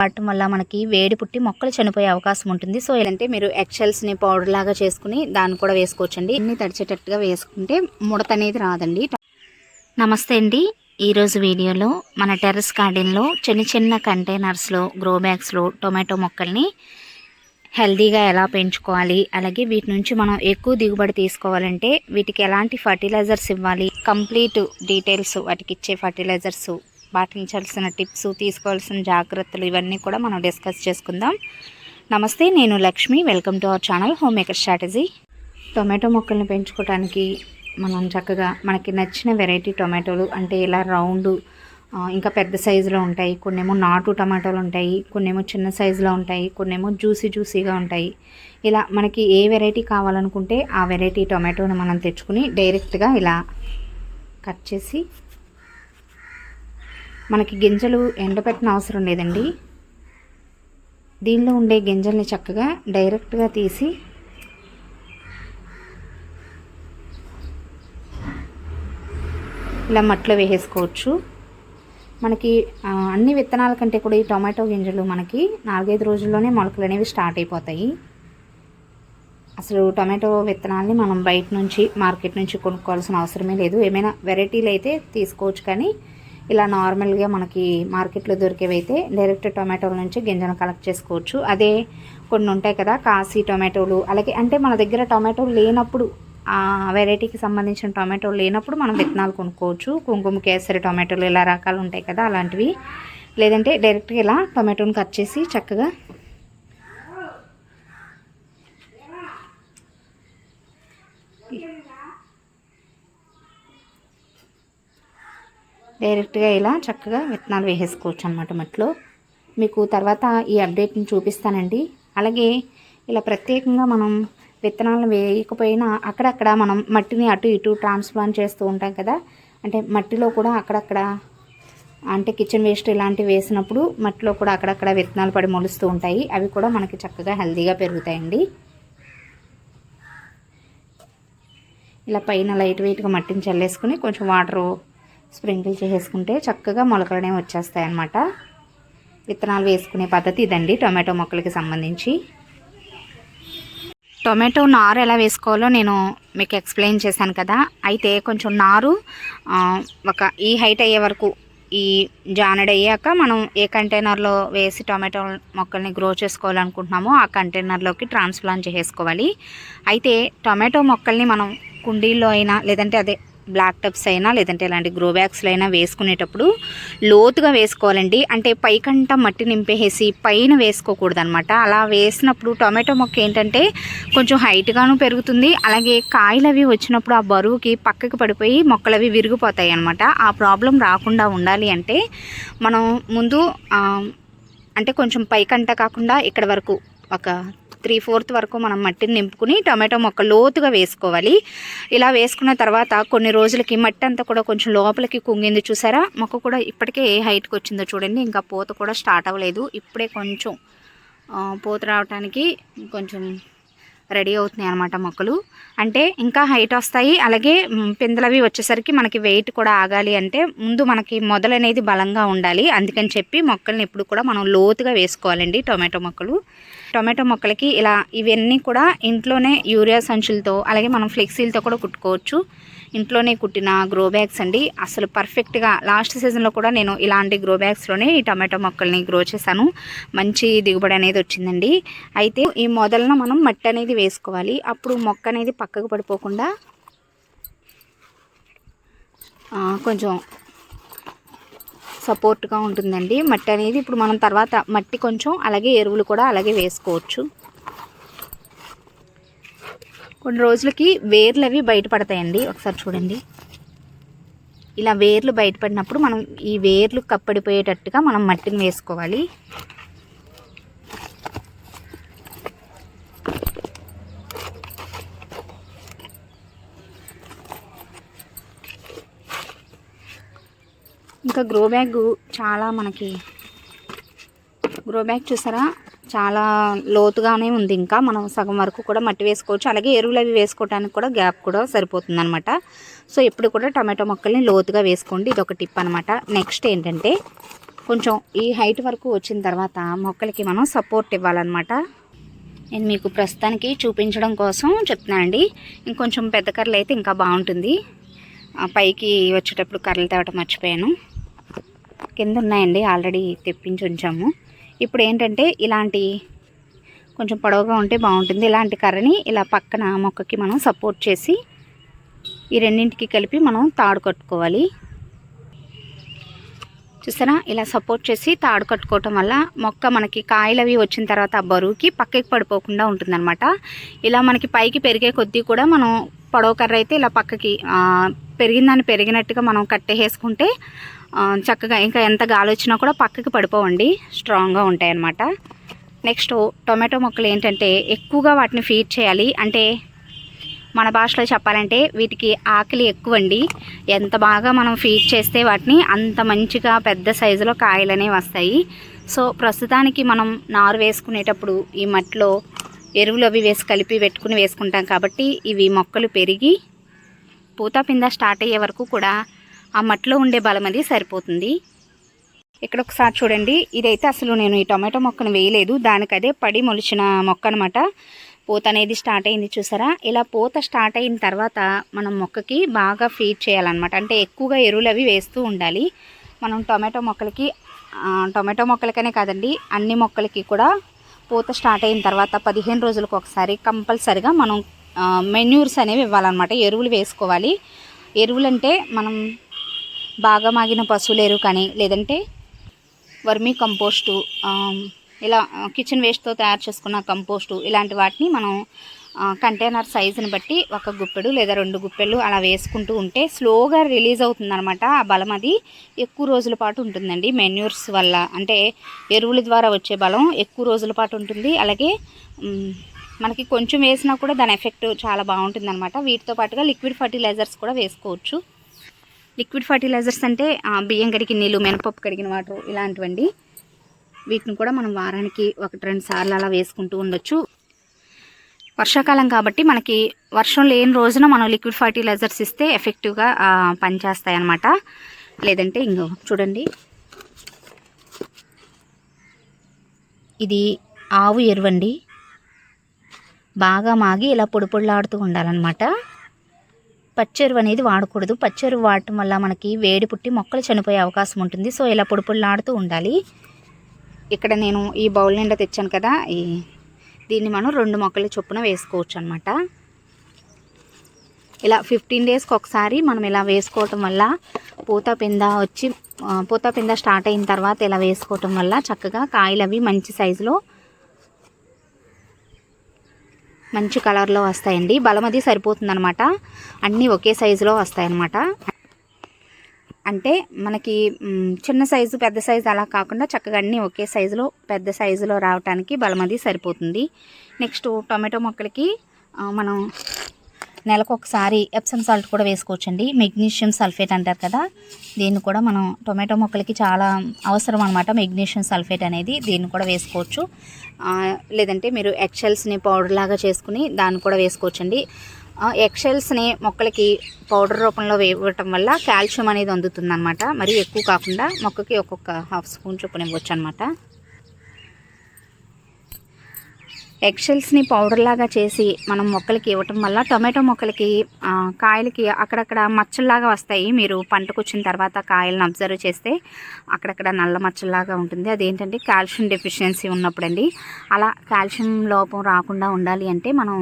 పట్టడం వల్ల మనకి వేడి పుట్టి మొక్కలు చనిపోయే అవకాశం ఉంటుంది. సో ఏంటంటే మీరు ఎక్సెల్స్ని పౌడర్ లాగా చేసుకుని దాన్ని కూడా వేసుకోవచ్చండి. అన్ని తడిచేటట్టుగా వేసుకుంటే ముడత అనేది రాదండి. నమస్తే అండి. ఈరోజు వీడియోలో మన టెర్రస్ గార్డెన్లో చిన్న చిన్న కంటైనర్స్లో గ్రో బ్యాగ్స్లో టొమాటో మొక్కల్ని హెల్దీగా ఎలా పెంచుకోవాలి అలాగే వీటి నుంచి మనం ఎక్కువ దిగుబడి తీసుకోవాలంటే వీటికి ఎలాంటి ఫర్టిలైజర్స్ ఇవ్వాలి కంప్లీట్ డీటెయిల్స్ వాటికి ఇచ్చే ఫర్టిలైజర్స్ పాటించాల్సిన టిప్స్ తీసుకోవాల్సిన జాగ్రత్తలు ఇవన్నీ కూడా మనం డిస్కస్ చేసుకుందాం. నమస్తే నేను Lakshmi. Welcome to our channel home maker strategy. Tomato మొక్కల్ని పెంచుకోవడానికి మనం చక్కగా మనకి నచ్చిన వెరైటీ టొమాటోలు అంటే ఇలా రౌండ్ ఇంకా పెద్ద సైజులో ఉంటాయి. కొన్నేమో నాటు టమాటోలు ఉంటాయి కొన్నేమో చిన్న సైజులో ఉంటాయి కొన్నేమో జ్యూసీ జ్యూసీగా ఉంటాయి. ఇలా మనకి ఏ వెరైటీ కావాలనుకుంటే ఆ వెరైటీ టొమాటోని మనం తెచ్చుకుని డైరెక్ట్గా ఇలా కట్ చేసి మనకి గింజలు ఎండబెట్టిన అవసరం లేదండి. దీనిలో ఉండే గింజల్ని చక్కగా డైరెక్ట్గా తీసి ఇలా మట్లో వేసేసుకోవచ్చు. మనకి అన్ని విత్తనాల కంటే కూడా ఈ టొమాటో గింజలు మనకి నాలుగైదు రోజుల్లోనే మొలకలు అనేవి స్టార్ట్ అయిపోతాయి. అసలు టొమాటో విత్తనాల్ని మనం బయట నుంచి మార్కెట్ నుంచి కొనుక్కోవాల్సిన అవసరమే లేదు. ఏమైనా వెరైటీలు అయితే తీసుకోవచ్చు కానీ ఇలా నార్మల్గా మనకి మార్కెట్లో దొరికేవైతే డైరెక్ట్ టొమాటోల నుంచి గింజను కలెక్ట్ చేసుకోవచ్చు. అదే కొన్ని ఉంటాయి కదా కాశీ టొమాటోలు. అలాగే అంటే మన దగ్గర టొమాటోలు లేనప్పుడు ఆ వెరైటీకి సంబంధించిన టొమాటోలు లేనప్పుడు మనం విత్తనాలు కొనుక్కోవచ్చు. కుంకుమ కేసరి టొమాటోలు ఇలా రకాలు ఉంటాయి కదా అలాంటివి. లేదంటే డైరెక్ట్గా ఇలా టొమాటోని కట్ చేసి చక్కగా డైరెక్ట్గా ఇలా చక్కగా విత్తనాలు వేసేసుకోవచ్చు అనమాట మట్లో మీకు తర్వాత ఈ అప్డేట్ని చూపిస్తానండి. అలాగే ఇలా ప్రత్యేకంగా మనం విత్తనాలను వేయకపోయినా అక్కడక్కడ మనం మట్టిని అటు ఇటు ట్రాన్స్ప్లాంట్ చేస్తూ ఉంటాం కదా. అంటే మట్టిలో కూడా అక్కడక్కడ అంటే కిచెన్ వేస్ట్ ఇలాంటివి వేసినప్పుడు మట్టిలో కూడా అక్కడక్కడ విత్తనాలు పడి మొలుస్తూ ఉంటాయి. అవి కూడా మనకి చక్కగా హెల్దీగా పెరుగుతాయండి. ఇలా పైన లైట్ వెయిట్గా మట్టిని చల్లేసుకుని కొంచెం వాటరు స్ప్రింకిల్ చేసేసుకుంటే చక్కగా మొలకలనే వచ్చేస్తాయి అన్నమాట విత్తనాలు వేసుకునే పద్ధతి ఇదండి. టొమాటో మొక్కలకి సంబంధించి. టొమాటో నారు ఎలా వేసుకోవాలో నేను మీకు ఎక్స్ప్లెయిన్ చేశాను కదా. అయితే కొంచెం నారు ఒక ఈ హైట్ అయ్యే వరకు ఈ జానెడ్ అయ్యాక మనం ఏ కంటైనర్లో వేసి టొమాటో మొక్కల్ని గ్రో చేసుకోవాలనుకుంటున్నామో ఆ కంటైనర్లోకి ట్రాన్స్ప్లాంట్ చేసుకోవాలి అయితే టొమాటో మొక్కల్ని మనం కుండీల్లో అయినా లేదంటే అదే బ్లాక్ టబ్స్ అయినా లేదంటే ఇలాంటి గ్రో బ్యాగ్స్లో అయినా వేసుకునేటప్పుడు లోతుగా వేసుకోవాలండి. అంటే పైకంట మట్టి నింపేసి పైన వేసుకోకూడదు అనమాట అలా వేసినప్పుడు టొమాటో మొక్క ఏంటంటే కొంచెం హైట్గాను పెరుగుతుంది. అలాగే కాయలు అవి వచ్చినప్పుడు ఆ బరువుకి పక్కకి పడిపోయి మొక్కలు అవి విరిగిపోతాయి అనమాట ఆ ప్రాబ్లం రాకుండా ఉండాలి అంటే మనం ముందు అంటే కొంచెం పైకంట కాకుండా ఇక్కడ వరకు ఒక త్రీ ఫోర్త్ వరకు మనం మట్టిని నింపుకుని టమాటో మొక్క లోతుగా వేసుకోవాలి. ఇలా వేసుకున్న తర్వాత కొన్ని రోజులకి మట్టి అంతా కూడా కొంచెం లోపలికి కుంగింది చూసారా? మొక్క కూడా ఇప్పటికే ఏ హైట్కి వచ్చిందో చూడండి. ఇంకా పూత కూడా స్టార్ట్ అవ్వలేదు. ఇప్పుడే కొంచెం పూత రావడానికి కొంచెం రెడీ అవుతున్నాయి అనమాట మొక్కలు. అంటే ఇంకా హైట్ వస్తాయి. అలాగే పిందలవి పిందెలవి వచ్చేసరికి మనకి వెయిట్ కూడా ఆగాలి అంటే ముందు మనకి మొదలనేది బలంగా ఉండాలి. అందుకని చెప్పి మొక్కల్ని ఎప్పుడు కూడా మనం లోతుగా వేసుకోవాలండి టొమాటో మొక్కలు. టొమాటో మొక్కలకి ఇలా ఇవన్నీ కూడా ఇంట్లోనే యూరియా సంచులతో అలాగే మనం ఫ్లెక్సీలతో కూడా కుట్టుకోవచ్చు. ఇంట్లోనే కుట్టిన గ్రో బ్యాగ్స్ అండి. అసలు పర్ఫెక్ట్గా లాస్ట్ సీజన్లో కూడా నేను ఇలాంటి గ్రో బ్యాగ్స్లోనే ఈ టమాటో మొక్కల్ని గ్రో చేశాను. మంచి దిగుబడి అనేది వచ్చిందండి. అయితే ఈ మొదలన మనం మట్టి అనేది వేసుకోవాలి. అప్పుడు మొక్క అనేది పక్కకు పడిపోకుండా కొంచెం సపోర్ట్గా ఉంటుందండి. మట్టి అనేది ఇప్పుడు మనం తర్వాత మట్టి కొంచెం అలాగే ఎరువులు కూడా అలాగే వేసుకోవచ్చు. కొన్ని రోజులకి వేర్లు అవి బయటపడతాయండి. ఒకసారి చూడండి. ఇలా వేర్లు బయటపడినప్పుడు మనం ఈ వేర్లు కప్పడిపోయేటట్టుగా మనం మట్టిని వేసుకోవాలి. ఇంకా గ్రో బ్యాగ్ చాలా మనకి గ్రో బ్యాగ్ చూసారా? చాలా లోతుగానే ఉంది ఇంకా. మనం సగం వరకు కూడా మట్టి వేసుకోవచ్చు. అలాగే ఎరువులు అవి వేసుకోవడానికి కూడా గ్యాప్ కూడా సరిపోతుంది అనమాట సో ఎప్పుడు కూడా టమాటో మొక్కల్ని లోతుగా వేసుకోండి. ఇది ఒక టిప్ అనమాట నెక్స్ట్ ఏంటంటే కొంచెం ఈ హైట్ వరకు వచ్చిన తర్వాత మొక్కలకి మనం సపోర్ట్ ఇవ్వాలన్నమాట. నేను మీకు ప్రస్తుతానికి చూపించడం కోసం చెప్తున్నానండి ఇంకొంచెం పెద్ద కర్రలు అయితే ఇంకా బాగుంటుంది. పైకి వచ్చేటప్పుడు కర్రలు తేవటం మర్చిపోయాను. కింద ఉన్నాయండి ఆల్రెడీ తెప్పించి ఉంచాము. ఇప్పుడు ఏంటంటే ఇలాంటి కొంచెం పొడవుగా ఉంటే బాగుంటుంది. ఇలాంటి కర్రని ఇలా పక్కన మొక్కకి మనం సపోర్ట్ చేసి ఈ రెండింటికి కలిపి మనం తాడు కట్టుకోవాలి. చూసారా? ఇలా సపోర్ట్ చేసి తాడు కట్టుకోవటం వల్ల మొక్క మనకి కాయలు అవి వచ్చిన తర్వాత ఆ బరువుకి పక్కకి పడిపోకుండా ఉంటుందన్నమాట. ఇలా మనకి పైకి పెరిగే కొద్దీ కూడా మనం పొడవ కర్ర అయితే ఇలా పక్కకి ఆ, పెరిగిందాన్ని పెరిగినట్టుగా మనం కట్టేసుకుంటే చక్కగా ఇంకా ఎంత గాలి వచ్చినా కూడా పక్కకి పడిపోవండి. స్ట్రాంగ్గా ఉంటాయి అన్నమాట నెక్స్ట్ టొమాటో మొక్కలు ఏంటంటే ఎక్కువగా వాటిని ఫీడ్ చేయాలి. అంటే మన భాషలో చెప్పాలంటే వీటికి ఆకలి ఎక్కువ అండి ఎంత బాగా మనం ఫీడ్ చేస్తే వాటిని అంత మంచిగా పెద్ద సైజులో కాయలు అనేవి వస్తాయి. సో ప్రస్తుతానికి మనం నారు వేసుకునేటప్పుడు ఈ మట్టిలో ఎరువులు అవి వేసి కలిపి పెట్టుకుని వేసుకుంటాం కాబట్టి ఇవి మొక్కలు పెరిగి పూత పింద స్టార్ట్ అయ్యే వరకు కూడా ఆ మట్టిలో ఉండే బలం అది సరిపోతుంది. ఇక్కడ ఒకసారి చూడండి. ఇదైతే అసలు నేను ఈ టొమాటో మొక్కను వేయలేదు. దానికి అదే పడి మొలిచిన మొక్క అనమాట పూత అనేది స్టార్ట్ అయింది చూసారా? ఇలా పూత స్టార్ట్ అయిన తర్వాత మనం మొక్కకి బాగా ఫీడ్ చేయాలన్నమాట. అంటే ఎక్కువగా ఎరువులు అవి వేస్తూ ఉండాలి. మనం టొమాటో మొక్కలకి టొమాటో మొక్కలకనే కాదండి అన్ని మొక్కలకి కూడా పూత స్టార్ట్ అయిన తర్వాత పదిహేను రోజులకు ఒకసారి కంపల్సరిగా మనం మెన్యూర్స్ అనేవి ఇవ్వాలన్నమాట. ఎరువులు వేసుకోవాలి. ఎరువులు అంటే మనం బాగా మాగిన పశువులేరు ఎరువు కానీ లేదంటే వర్మీ కంపోస్టు ఇలా కిచెన్ వేస్ట్తో తయారు చేసుకున్న కంపోస్టు ఇలాంటి వాటిని మనం కంటైనర్ సైజుని బట్టి ఒక గుప్పెడు లేదా రెండు గుప్పెళ్ళు అలా వేసుకుంటూ ఉంటే స్లోగా రిలీజ్ అవుతుందన్నమాట. ఆ బలం అది ఎక్కువ రోజుల పాటు ఉంటుందండి. మెన్యూర్స్ వల్ల అంటే ఎరువుల ద్వారా వచ్చే బలం ఎక్కువ రోజుల పాటు ఉంటుంది. అలాగే మనకి కొంచెం వేసినా కూడా దాని ఎఫెక్ట్ చాలా బాగుంటుంది వీటితో పాటుగా లిక్విడ్ ఫర్టిలైజర్స్ కూడా వేసుకోవచ్చు. లిక్విడ్ ఫర్టిలైజర్స్ అంటే బియ్యం కడిగిన నీళ్ళు మినపప్పు కడిగిన వాటర్ ఇలాంటివండి. వీటిని కూడా మనం వారానికి ఒకటి రెండు సార్లు అలా వేసుకుంటూ ఉండొచ్చు. వర్షాకాలం కాబట్టి మనకి వర్షం లేని రోజున మనం లిక్విడ్ ఫర్టిలైజర్స్ ఇస్తే ఎఫెక్టివ్గా పనిచేస్తాయి అన్నమాట లేదంటే ఇంకో చూడండి. ఇది ఆవు ఎరువండి. బాగా మాగి ఇలా పొడి పొడిలాడుతూ ఉండాలన్నమాట. పచ్చెరువు అనేది వాడకూడదు. పచ్చెరువు వాడటం వల్ల మనకి వేడి పుట్టి మొక్కలు చనిపోయే అవకాశం ఉంటుంది. సో ఇలా పొడి పొడిలాడుతూ ఉండాలి. ఇక్కడ నేను ఈ బౌల్ నిండా తెచ్చాను కదా. ఈ దీన్ని మనం రెండు మొక్కల చొప్పున వేసుకోవచ్చు అనమాట ఇలా ఫిఫ్టీన్ డేస్కి ఒకసారి మనం ఇలా వేసుకోవటం వల్ల పూత పింద వచ్చి పూత పింద స్టార్ట్ అయిన తర్వాత ఇలా వేసుకోవటం వల్ల చక్కగా కాయలు అవి మంచి సైజులో మంచి కలర్లో వస్తాయండి. బలం అది సరిపోతుందనమాట అన్నీ ఒకే సైజులో వస్తాయన్నమాట. అంటే మనకి చిన్న సైజు పెద్ద సైజు అలా కాకుండా చక్కగా అన్నీ ఒకే సైజులో పెద్ద సైజులో రావడానికి బలం అది సరిపోతుంది. నెక్స్ట్ టొమాటో మొక్కలకి మనం నెలకు ఒకసారి ఎప్సమ్ సాల్ట్ కూడా వేసుకోవచ్చండి. మెగ్నీషియం సల్ఫేట్ అంటారు కదా దీన్ని కూడా మనం టొమాటో మొక్కలకి చాలా అవసరం అనమాట మెగ్నీషియం సల్ఫేట్ అనేది దీన్ని కూడా వేసుకోవచ్చు. లేదంటే మీరు ఎక్షెల్స్ని పౌడర్ లాగా చేసుకుని దాన్ని కూడా వేసుకోవచ్చండి. ఎక్షెల్స్ని మొక్కలకి పౌడర్ రూపంలో వేయటం వల్ల కాల్షియం అనేది అందుతుంది అనమాట మరి ఎక్కువ కాకుండా మొక్కకి ఒక్కొక్క హాఫ్ స్పూన్ చొప్పున ఇవ్వచ్చు అనమాట ఎగ్షెల్స్ని పౌడర్ లాగా చేసి మనం మొక్కలకి ఇవ్వటం వల్ల టొమాటో మొక్కలకి కాయలకి అక్కడక్కడ మచ్చల్లాగా వస్తాయి. మీరు పంటకు వచ్చిన తర్వాత కాయలను అబ్జర్వ్ చేస్తే అక్కడక్కడ నల్ల మచ్చల్లాగా ఉంటుంది. అదేంటంటే కాల్షియం డెఫిషియన్సీ ఉన్నప్పుడండి. అలా కాల్షియం లోపం రాకుండా ఉండాలి అంటే మనం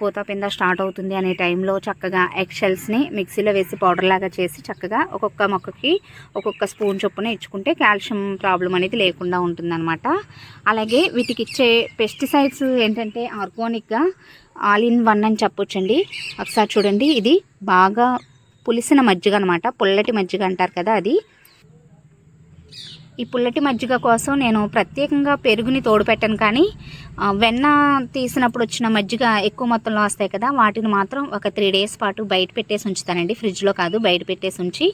పూత పింద స్టార్ట్ అవుతుంది అనే టైంలో చక్కగా ఎక్షెల్స్ని మిక్సీలో వేసి పౌడర్ లాగా చేసి చక్కగా ఒక్కొక్క మొక్కకి ఒక్కొక్క స్పూన్ చొప్పున ఇచ్చుకుంటే కాల్షియం ప్రాబ్లం అనేది లేకుండా ఉంటుందన్నమాట. అలాగే వీటికి ఇచ్చే పెస్టిసైడ్స్ ఏంటంటే ఆర్గానిక్గా ఆల్ ఇన్ వన్ అని చెప్పొచ్చండి. ఒకసారి చూడండి. ఇది బాగా పులిసిన మజ్జిగ అనమాట పుల్లటి మజ్జిగ అంటారు కదా అది. ఈ పుల్లటి మజ్జిగ కోసం నేను ప్రత్యేకంగా పెరుగుని తోడుపెట్టాను కానీ వెన్న తీసినప్పుడు వచ్చిన మజ్జిగ ఎక్కువ మొత్తంలో వస్తాయి కదా వాటిని మాత్రం ఒక త్రీ డేస్ పాటు బయట పెట్టేసి ఉంచుతానండి. ఫ్రిడ్జ్లో కాదు బయట పెట్టేసి ఉంచి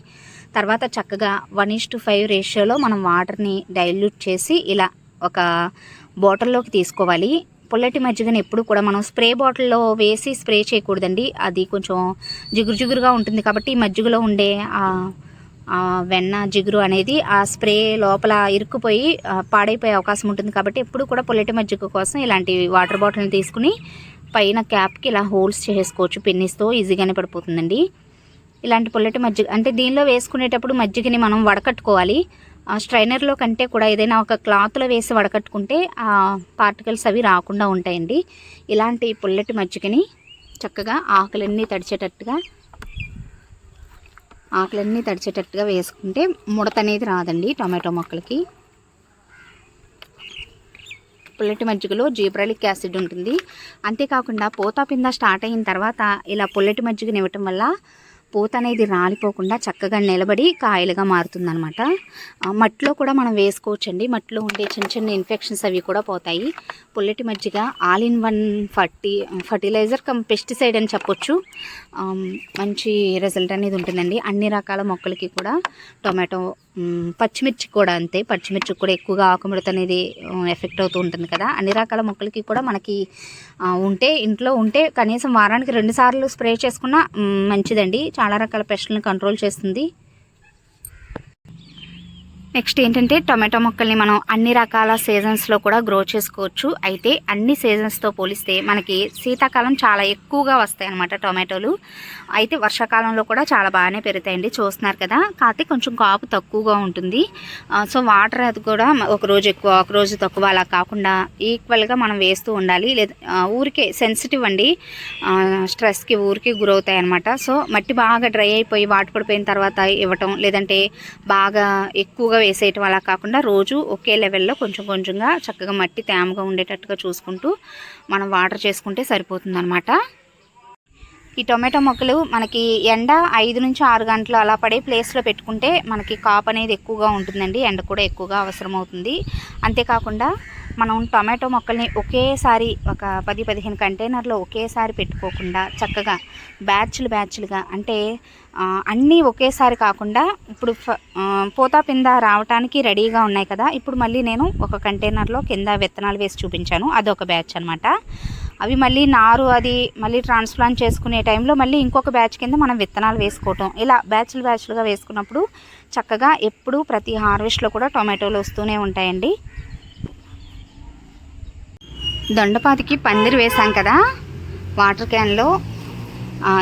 తర్వాత చక్కగా వన్ ఇస్ టు ఫైవ్ రేషియోలో మనం వాటర్ని డైల్యూట్ చేసి ఇలా ఒక బాటిల్లోకి తీసుకోవాలి. పుల్లటి మజ్జిగని ఎప్పుడు కూడా మనం స్ప్రే బాటిల్లో వేసి స్ప్రే చేయకూడదండి. అది కొంచెం జిగురు జిగురుగా ఉంటుంది కాబట్టి ఈ మజ్జిగలో ఉండే వెన్న జిగురు అనేది ఆ స్ప్రే లోపల ఇరుక్కుపోయి పాడైపోయే అవకాశం ఉంటుంది కాబట్టి ఎప్పుడు కూడా పొల్లటి మజ్జిగ కోసం ఇలాంటి వాటర్ బాటిల్ని తీసుకుని పైన క్యాప్కి ఇలా హోల్స్ చేసుకోవచ్చు. పిన్నిస్తో ఈజీగానే పడిపోతుందండి. ఇలాంటి పొల్లటి మజ్జిగ అంటే దీనిలో వేసుకునేటప్పుడు మజ్జిగని మనం వడకట్టుకోవాలి. స్ట్రైనర్లో కంటే కూడా ఏదైనా ఒక క్లాత్లో వేసి వడకట్టుకుంటే ఆ పార్టికల్స్ అవి రాకుండా ఉంటాయండి. ఇలాంటి పుల్లటి మజ్జిగని చక్కగా ఆకులన్నీ తడిచేటట్టుగా ఆకులన్నీ తడిచేటట్టుగా వేసుకుంటే ముడత అనేది రాదండి టొమాటో మొక్కలకి. పుల్లటి మజ్జిగలో జీబ్రాలిక్ యాసిడ్ ఉంటుంది. అంతేకాకుండా పూత పింద స్టార్ట్ అయిన తర్వాత ఇలా పుల్లటి మజ్జిగని ఇవ్వటం వల్ల పూత అనేది రాలిపోకుండా చక్కగా నిలబడి కాయలుగా మారుతుందనమాట మట్టిలో కూడా మనం వేసుకోవచ్చండి. మట్టిలో ఉండే చిన్న చిన్న ఇన్ఫెక్షన్స్ అవి కూడా పోతాయి. పుల్లటి మజ్జిగ all in one ferti fertilizer cum pesticide అని చెప్పొచ్చు. మంచి రిజల్ట్ అనేది ఉంటుందండి. అన్ని రకాల మొక్కలకి కూడా టొమాటో పచ్చిమిర్చి కూడా అంతే. పచ్చిమిర్చి కూడా ఎక్కువగా ఆకుముడత అనేది ఎఫెక్ట్ అవుతూ ఉంటుంది కదా. అన్ని రకాల మొక్కలకి కూడా మనకి ఉంటే ఇంట్లో ఉంటే కనీసం వారానికి రెండుసార్లు స్ప్రే చేసుకున్నా మంచిదండి. చాలా రకాల పెస్టులను కంట్రోల్ చేస్తుంది. నెక్స్ట్ ఏంటంటే టొమాటో మొక్కల్ని మనం అన్ని రకాల సీజన్స్లో కూడా గ్రో చేసుకోవచ్చు. అయితే అన్ని సీజన్స్తో పోలిస్తే మనకి శీతాకాలం చాలా ఎక్కువగా వస్తాయి అనమాట టొమాటోలు. అయితే వర్షాకాలంలో కూడా చాలా బాగానే పెరుగుతాయండి. చూస్తున్నారు కదా? కాకపోతే కొంచెం కాపు తక్కువగా ఉంటుంది. సో వాటర్ అది కూడా ఒక రోజు ఎక్కువ ఒక రోజు తక్కువ అలా కాకుండా ఈక్వల్గా మనం వేస్తూ ఉండాలి. లేదా ఊరికే సెన్సిటివ్ అండి. స్ట్రెస్కి ఊరికే గురవుతాయి అనమాట సో మట్టి బాగా డ్రై అయిపోయి వాటర్ పడిపోయిన తర్వాత ఇవ్వటం లేదంటే బాగా ఎక్కువగా వేసేయటం అలా కాకుండా రోజు ఒకే లెవెల్లో కొంచెం కొంచెంగా చక్కగా మట్టి తేమగా ఉండేటట్టుగా చూసుకుంటూ మనం వాటర్ చేసుకుంటే సరిపోతుంది ఈ టొమాటో మొక్కలు మనకి ఎండ ఐదు నుంచి ఆరు గంటలు అలా పడే ప్లేస్లో పెట్టుకుంటే మనకి కాపు అనేది ఎక్కువగా ఉంటుందండి ఎండ కూడా ఎక్కువగా అవసరం అవుతుంది అంతేకాకుండా మనం టొమాటో మొక్కల్ని ఒకేసారి ఒక పది పదిహేను కంటైనర్లో ఒకేసారి పెట్టుకోకుండా చక్కగా బ్యాచ్లు బ్యాచ్లుగా అంటే అన్నీ ఒకేసారి కాకుండా ఇప్పుడు పూత పోతా పింద రావటానికి రెడీగా ఉన్నాయి కదా. ఇప్పుడు మళ్ళీ నేను ఒక కంటైనర్లో కింద విత్తనాలు వేసి చూపించాను. అదొక బ్యాచ్ అనమాట అవి మళ్ళీ నారు అది మళ్ళీ ట్రాన్స్ప్లాంట్ చేసుకునే టైంలో మళ్ళీ ఇంకొక బ్యాచ్ కింద మనం విత్తనాలు వేసుకోవటం. ఇలా బ్యాచ్లు బ్యాచ్లుగా వేసుకున్నప్పుడు చక్కగా ఎప్పుడూ ప్రతి హార్వెస్ట్లో కూడా టొమాటోలు వస్తూనే ఉంటాయండి. దొండపాతికి పందిరి వేసాం కదా. వాటర్ క్యాన్లో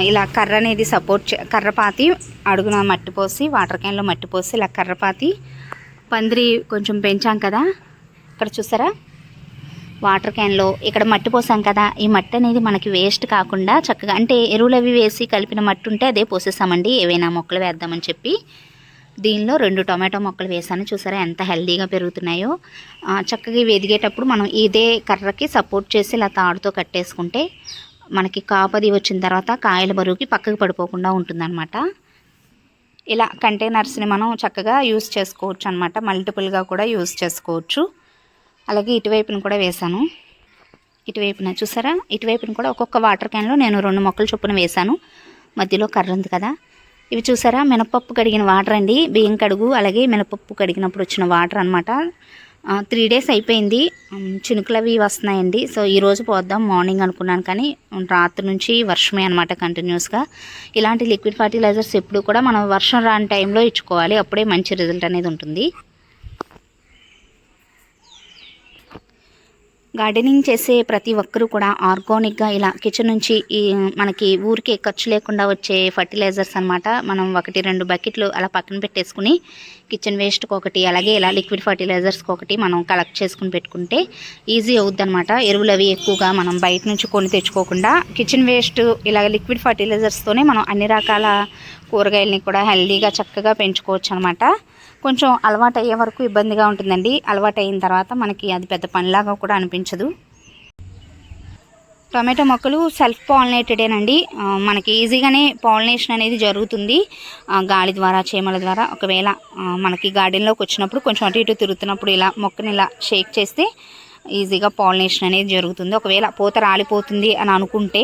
ఇలా కర్ర అనేది సపోర్ట్ చే కర్రపాతి అడుగున మట్టి పోసి వాటర్ క్యాన్లో మట్టి పోసి ఇలా కర్రపాతి పందిరి కొంచెం పెంచాం కదా. ఇక్కడ చూసారా? వాటర్ క్యాన్లో ఇక్కడ మట్టి పోసాం కదా. ఈ మట్టి అనేది మనకి వేస్ట్ కాకుండా చక్కగా అంటే ఎరువులు అవి వేసి కలిపిన మట్టి ఉంటే అదే పోసేసామండి. ఏవైనా మొక్కలు వేద్దామని చెప్పి. దీనిలో రెండు టొమాటో మొక్కలు వేసాను చూసారా ఎంత హెల్దీగా పెరుగుతున్నాయో. చక్కగా ఎదిగేటప్పుడు మనం ఇదే కర్రకి సపోర్ట్ చేసి ఇలా తాడుతో కట్టేసుకుంటే మనకి కాపది వచ్చిన తర్వాత కాయల బరువుకి పక్కకు పడిపోకుండా ఉంటుందన్నమాట. ఇలా కంటైనర్స్ని మనం చక్కగా యూస్ చేసుకోవచ్చు అనమాట మల్టిపుల్గా కూడా యూస్ చేసుకోవచ్చు. అలాగే ఇటువైపున కూడా వేశాను. ఇటువైపున చూసారా? ఇటువైపున కూడా ఒక్కొక్క వాటర్ క్యాన్లో నేను రెండు మొక్కలు చొప్పున వేశాను. మధ్యలో కర్ర ఉంది కదా. ఇవి చూసారా? మినపప్పు కడిగిన వాటర్ అండి. బియ్యం కడుగు అలాగే మినపప్పు కడిగినప్పుడు వచ్చిన వాటర్ అనమాట త్రీ డేస్ అయిపోయింది. చినుకులు అవి వస్తున్నాయండి. సో ఈరోజు పోద్దాం మార్నింగ్ అనుకున్నాను కానీ రాత్రి నుంచి వర్షమే అనమాట కంటిన్యూస్గా ఇలాంటి లిక్విడ్ ఫర్టిలైజర్స్ ఎప్పుడు కూడా మనం వర్షం రాని టైంలో ఇచ్చుకోవాలి. అప్పుడే మంచి రిజల్ట్ అనేది ఉంటుంది. గార్డెనింగ్ చేసే ప్రతి ఒక్కరూ కూడా ఆర్గానిక్గా ఇలా కిచెన్ నుంచి ఈ మనకి ఊరికే ఖర్చు లేకుండా వచ్చే ఫర్టిలైజర్స్ అన్నమాట. మనం ఒకటి రెండు బకెట్లు అలా పక్కన పెట్టేసుకుని కిచెన్ వేస్ట్కి ఒకటి అలాగే ఇలా లిక్విడ్ ఫర్టిలైజర్స్కి ఒకటి మనం కలెక్ట్ చేసుకుని పెట్టుకుంటే ఈజీ అవుద్ది అనమాట ఎరువులు అవి ఎక్కువగా మనం బయట నుంచి కొని తెచ్చుకోకుండా కిచెన్ వేస్ట్ ఇలాగ లిక్విడ్ ఫర్టిలైజర్స్తోనే మనం అన్ని రకాల కూరగాయలని కూడా హెల్దీగా చక్కగా పెంచుకోవచ్చు అనమాట కొంచెం అలవాటు అయ్యే వరకు ఇబ్బందిగా ఉంటుందండి. అలవాటు అయిన తర్వాత మనకి అది పెద్ద పనిలాగా కూడా అనిపించదు. టొమాటో మొక్కలు సెల్ఫ్ పాలినేటెడేనండి. మనకి ఈజీగానే పాలినేషన్ అనేది జరుగుతుంది. గాలి ద్వారా చీమల ద్వారా. ఒకవేళ మనకి గార్డెన్లోకి వచ్చినప్పుడు కొంచెం అటు ఇటు తిరుగుతున్నప్పుడు ఇలా మొక్కని ఇలా షేక్ చేస్తే ఈజీగా పాలినేషన్ అనేది జరుగుతుంది. ఒకవేళ పూత రాలిపోతుంది అని అనుకుంటే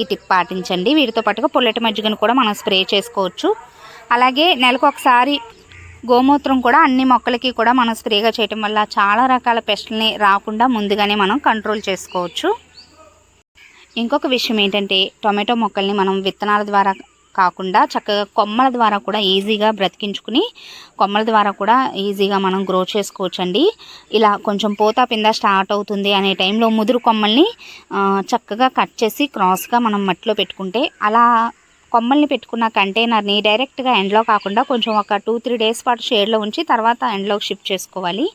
ఈ టిప్ పాటించండి. వీటితో పాటుగా పొల్లటి మజ్జిగను కూడా మనం స్ప్రే చేసుకోవచ్చు. అలాగే నెలకు ఒకసారి గోమూత్రం కూడా అన్ని మొక్కలకి కూడా మనం స్ప్రేగా చేయటం వల్ల చాలా రకాల పెస్ట్ని రాకుండా ముందుగానే మనం కంట్రోల్ చేసుకోవచ్చు. ఇంకొక విషయం ఏంటంటే టొమాటో మొక్కల్ని మనం విత్తనాల ద్వారా కాకుండా చక్కగా కొమ్మల ద్వారా కూడా ఈజీగా బ్రతికించుకుని కొమ్మల ద్వారా కూడా ఈజీగా మనం గ్రో చేసుకోవచ్చండి. ఇలా కొంచెం పోతా పింద స్టార్ట్ అవుతుంది అనే టైంలో ముదురు కొమ్మల్ని చక్కగా కట్ చేసి క్రాస్గా మనం మట్టిలో పెట్టుకుంటే అలా కొమ్మల్ని పెట్టుకున్న కంటైనర్ని డైరెక్ట్గా ఎండ్లో కాకుండా కొంచెం ఒక టూ త్రీ డేస్ పాటు షేడ్లో ఉంచి తర్వాత ఎండ్లోకి షిఫ్ట్ చేసుకోవాలి.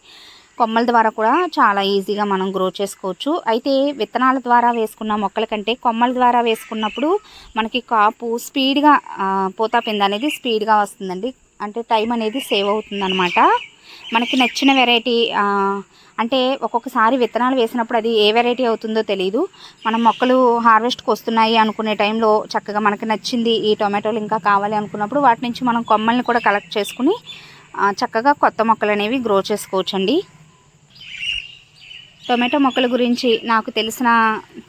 కొమ్మల ద్వారా కూడా చాలా ఈజీగా మనం గ్రో చేసుకోవచ్చు. అయితే విత్తనాల ద్వారా వేసుకున్న మొక్కల కంటే కొమ్మల ద్వారా వేసుకున్నప్పుడు మనకి కాపు స్పీడ్గా పోతా పింద అనేది స్పీడ్గా వస్తుందండి. అంటే టైం అనేది సేవ్ అవుతుందన్నమాట. మనకి నచ్చిన వెరైటీ అంటే ఒక్కొక్కసారి విత్తనాలు వేసినప్పుడు అది ఏ వెరైటీ అవుతుందో తెలియదు మనం మొక్కలు హార్వెస్ట్కి వస్తున్నాయి అనుకునే టైంలో చక్కగా మనకి నచ్చింది ఈ టొమాటోలు ఇంకా కావాలి అనుకున్నప్పుడు వాటి నుంచి మనం కొమ్మల్ని కూడా కలెక్ట్ చేసుకుని చక్కగా కొత్త మొక్కలు అనేవి గ్రో చేసుకోవచ్చండి. టొమాటో మొక్కల గురించి నాకు తెలిసిన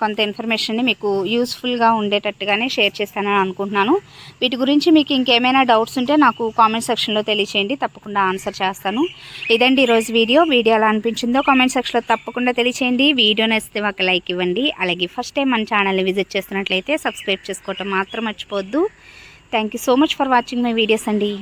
కొంత ఇన్ఫర్మేషన్ని మీకు యూస్ఫుల్గా ఉండేటట్టుగానే షేర్ చేస్తానని అనుకుంటున్నాను. వీటి గురించి మీకు ఇంకేమైనా డౌట్స్ ఉంటే నాకు కామెంట్ సెక్షన్లో తెలియచేయండి తప్పకుండా ఆన్సర్ చేస్తాను. ఇదండి ఈరోజు వీడియో. వీడియో ఎలా అనిపించిందో కామెంట్ సెక్షన్లో తప్పకుండా తెలియచేయండి. వీడియో నచ్చితే ఒక లైక్ ఇవ్వండి. అలాగే ఫస్ట్ టైం మన ఛానల్ని విజిట్ చేస్తున్నట్లయితే సబ్స్క్రైబ్ చేసుకోవటం మాత్రం మర్చిపోవద్దు. Thank you so much for watching my videos అండి.